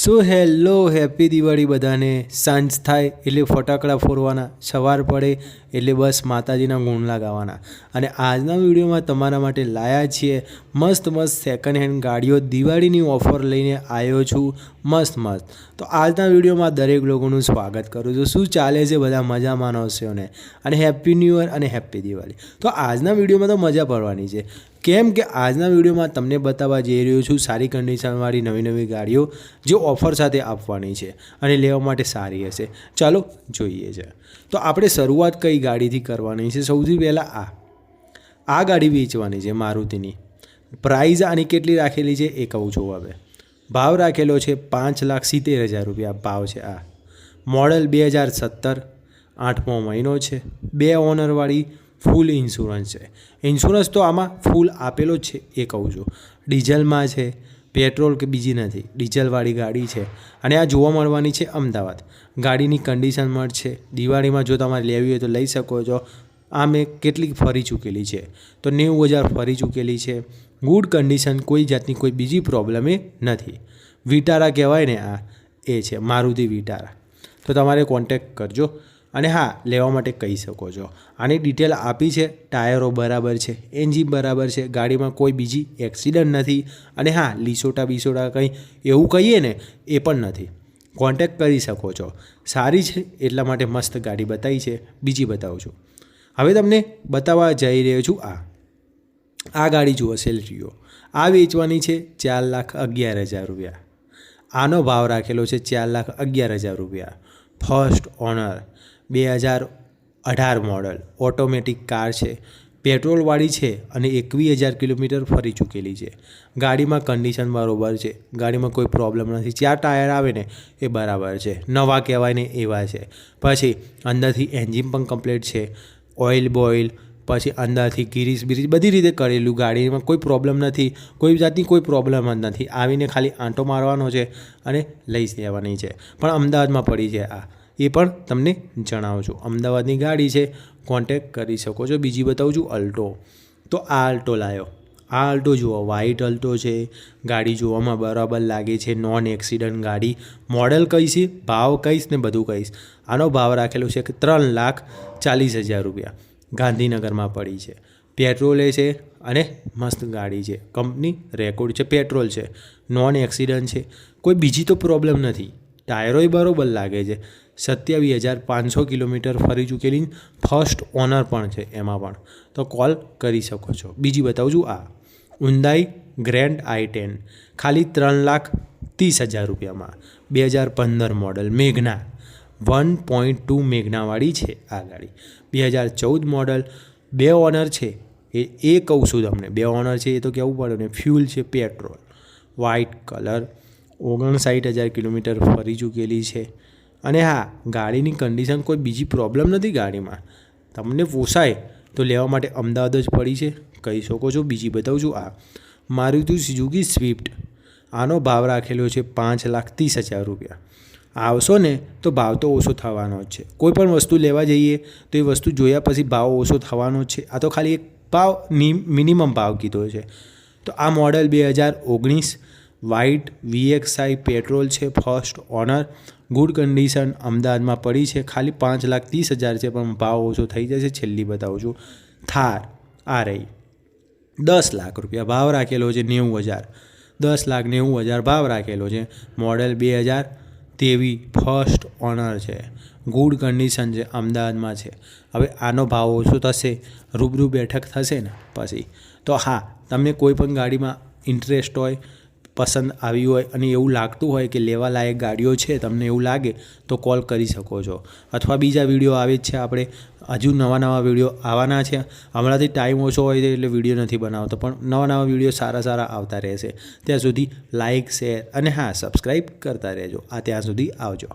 So hello, happy Diwali બધાને. સાંજ થાય એટલે ફટાકડા ફોડવાના, સવાર પડે એટલે બસ માતાજીના ગુણલા ગાવાના અને આજના વિડીયોમાં તમારા માટે લાયા છીએ મસ્ત મસ્ત સેકન્ડ હેન્ડ ગાડીઓ દિવાળીની ઓફર લઈને આવ્યો છું. મસ્ત મસ્ત. તો આજના વિડીયોમાં દરેક લોકોનું સ્વાગત કરું છું. શું ચાલે છે બધા મજા માનવશો અને હેપી ન્યૂ યર અને હેપી દિવાળી. તો આજના વિડીયોમાં તો મજા પડવાની છે. કેમ કે આજના વિડીયોમાં તમને બતાવવા જઈ રહ્યો છું સારી કન્ડિશનવાળી નવી નવી ગાડીઓ જે ઓફર સાથે આપવાની છે અને લેવા માટે સારી હશે. ચાલો જોઈએ છે. તો આપણે શરૂઆત કઈ ગાડીથી કરવાની છે? સૌથી પહેલાં આ. આ ગાડી વેચવાની છે મારુતિની. પ્રાઇઝ આની કેટલી રાખેલી છે એ કહું છું હવે. ભાવ રાખેલો છે પાંચ લાખ સિત્તેર હજાર રૂપિયા. ભાવ છે આ. મોડલ બે હજાર સત્તર. આઠમો મહિનો છે. બે ઓનરવાળી ફૂલ ઇન્સ્યોરન્સ છે. ઇન્સ્યોરન્સ તો આમાં ફૂલ આપેલો જ છે, એ કહું છું. ડીઝલમાં છે, પેટ્રોલ કે બીજી નથી, ડીઝલવાળી ગાડી છે. અને આ જોવા મળવાની છે અમદાવાદ. ગાડીની કન્ડિશન મળશે દિવાળીમાં જો તમારે લેવી હોય તો લઈ શકો છો. આ મેં કેટલીક ફરી ચૂકેલી છે. તો નેવું હજાર ફરી ચૂકેલી છે. ગુડ કન્ડિશન કોઈ જાતની કોઈ બીજી પ્રોબ્લેમ નથી. વિટારા કહેવાય ને આ, એ છે, મારુતિ વિટારા તો તમારે કોન્ટેક્ટ કરજો. અને હા, લેવા માટે કહી શકો છો. આની ડિટેલ આપી છે, ટાયરો બરાબર છે એન્જિન બરાબર છે, ગાડીમાં કોઈ બીજી એક્સિડન્ટ નથી અને હા, લીસોટા બીસોટા કંઈ એવું કહીએ ને, એ પણ નથી. કોન્ટેક્ટ કરી શકો છો. સારી છે, એટલા માટે મસ્ત ગાડી બતાવી છે. બીજી બતાવું છું. હવે તમને બતાવવા જઈ રહ્યો છું આ. આ ગાડી જુઓ સેલ્ટ્રીઓ આ વેચવાની છે ચાર લાખ અગિયાર હજાર રૂપિયા. આનો ભાવ રાખેલો છે ચાર લાખ અગિયાર હજાર રૂપિયા. ફર્સ્ટ ઓનર બે હજાર અઢાર મોડલ ઓટોમેટિક કાર છે. પેટ્રોલવાળી છે અને એકવીસ હજાર કિલોમીટર ફરી ચૂકેલી છે. ગાડીમાં કન્ડિશન બરોબર છે. ગાડીમાં કોઈ પ્રોબ્લેમ નથી. ચાર ટાયર આવે ને એ બરાબર છે. નવા કહેવાય ને એવા છે. પછી અંદરથી એન્જિન પણ કમ્પ્લીટ છે. ઓઇલ બોઇલ, પછી અંદરથી ગીરીસ બીરીસ બધી રીતે કરેલું ગાડીમાં કોઈ પ્રોબ્લેમ નથી. કોઈ જાતની કોઈ પ્રોબ્લેમ જ નથી. આવીને ખાલી આંટો મારવાનો છે અને લઈ જવાની છે. પણ અમદાવાદમાં પડી છે આ. એ પણ તમને જણાવું છું અમદાવાદની ગાડી છે કોન્ટેક કરી શકો છો. બીજી બતાવું છું અલ્ટો તો આ અલ્ટો લાવ્યો આ અલ્ટો જુઓ વ્હાઇટ અલ્ટો છે. ગાડી જોવામાં બરાબર લાગે છે નોન એક્સિડન્ટ ગાડી મોડલ કહીશ ભાવ કહીશ ને બધું કહીશ આનો ભાવ રાખેલો છે કે ત્રણ લાખ ચાલીસ હજાર રૂપિયા. ગાંધીનગરમાં પડી છે. પેટ્રોલે છે અને મસ્ત ગાડી છે. કંપની રેકોર્ડ છે પેટ્રોલ છે. નોન એક્સિડન્ટ છે. કોઈ બીજી તો પ્રોબ્લેમ નથી. ટાયરોય બરાબર લાગે છે. સત્યાવીસ હજાર પાંચસો કિલોમીટર ફરી ચૂકેલી ફર્સ્ટ ઓનર પણ છે એમાં પણ. તો કોલ કરી શકો છો. બીજી બતાવું છું આ. Hyundai grand I ten. ખાલી ત્રણ લાખ ત્રીસ હજાર રૂપિયામાં. બે હજાર પંદર model Magna. One point two મેઘનાવાળી છે આ ગાડી. બે હજાર ચૌદ મોડલ બે ઓનર છે. એ એ કહું છું તમને. બે ઓનર છે એ તો કહેવું પડે ને. ફ્યુલ છે પેટ્રોલ. White colour. ઓગણસાઠ હજાર કિલોમીટર ફરી ચૂકેલી છે. અને હા, ગાડીની કન્ડિશન કોઈ બીજી પ્રોબ્લેમ નથી ગાડીમાં. તમને પોસાય તો લેવા માટે અમદાવાદ જ પડી છે. કહી શકો છો, બીજી બતાવું છું આ. Maruti Suzuki Swift. આનો ભાવ રાખેલો છે પાંચ લાખ ત્રીસ હજાર રૂપિયા. આવશો ને તો ભાવ તો ઓછો થવાનો જ છે. કોઈ પણ વસ્તુ લેવા જઈએ તો એ વસ્તુ જોયા પછી ભાવ ઓછો થવાનો જ છે. આ તો ખાલી એક ભાવ મિનિમમ ભાવ કીધો છે. તો આ મોડલ બે હજાર ઓગણીસ વ્હાઇટ વીએક્સઆઈ પેટ્રોલ છે ફર્સ્ટ ઓનર ગુડ કન્ડિશન અમદાવાદમાં પડી છે. ખાલી પાંચ લાખ ત્રીસ હજાર છે, પણ ભાવ ઓછો થઈ જશે છેલ્લી બતાવું છું. થાર, આ રહી. દસ લાખ રૂપિયા ભાવ રાખેલો છે, નેવું હજાર. દસ લાખ નેવું હજાર ભાવ રાખેલો છે. મોડેલ બે હજાર. તેવી ફર્સ્ટ ઓનર છે. ગુડ કન્ડિશન છે, અમદાવાદમાં છે. હવે આનો ભાવ ઓછો થશે, રૂબરૂ બેઠક થશે ને પછી. તો હા, તમને કોઈ પણ ગાડીમાં ઇન્ટરેસ્ટ હોય પસંદ આવી હોય અને એવું લાગતું હોય કે લેવા લાયક ગાડીઓ છે, તમને એવું લાગે, તો કોલ કરી શકો છો. અથવા બીજા વીડિયો આવે જ છે, આપણે હજુ નવા નવા વીડિયો આવવાના છે. હમણાંથી ટાઈમ ઓછો હોય છે એટલે વીડિયો નથી બનાવતો, પણ નવા નવા વીડિયો સારા સારા આવતા રહેશે. ત્યાં સુધી લાઇક શેર અને હા સબસ્ક્રાઈબ કરતા રહેજો. આ ત્યાં સુધી આવજો.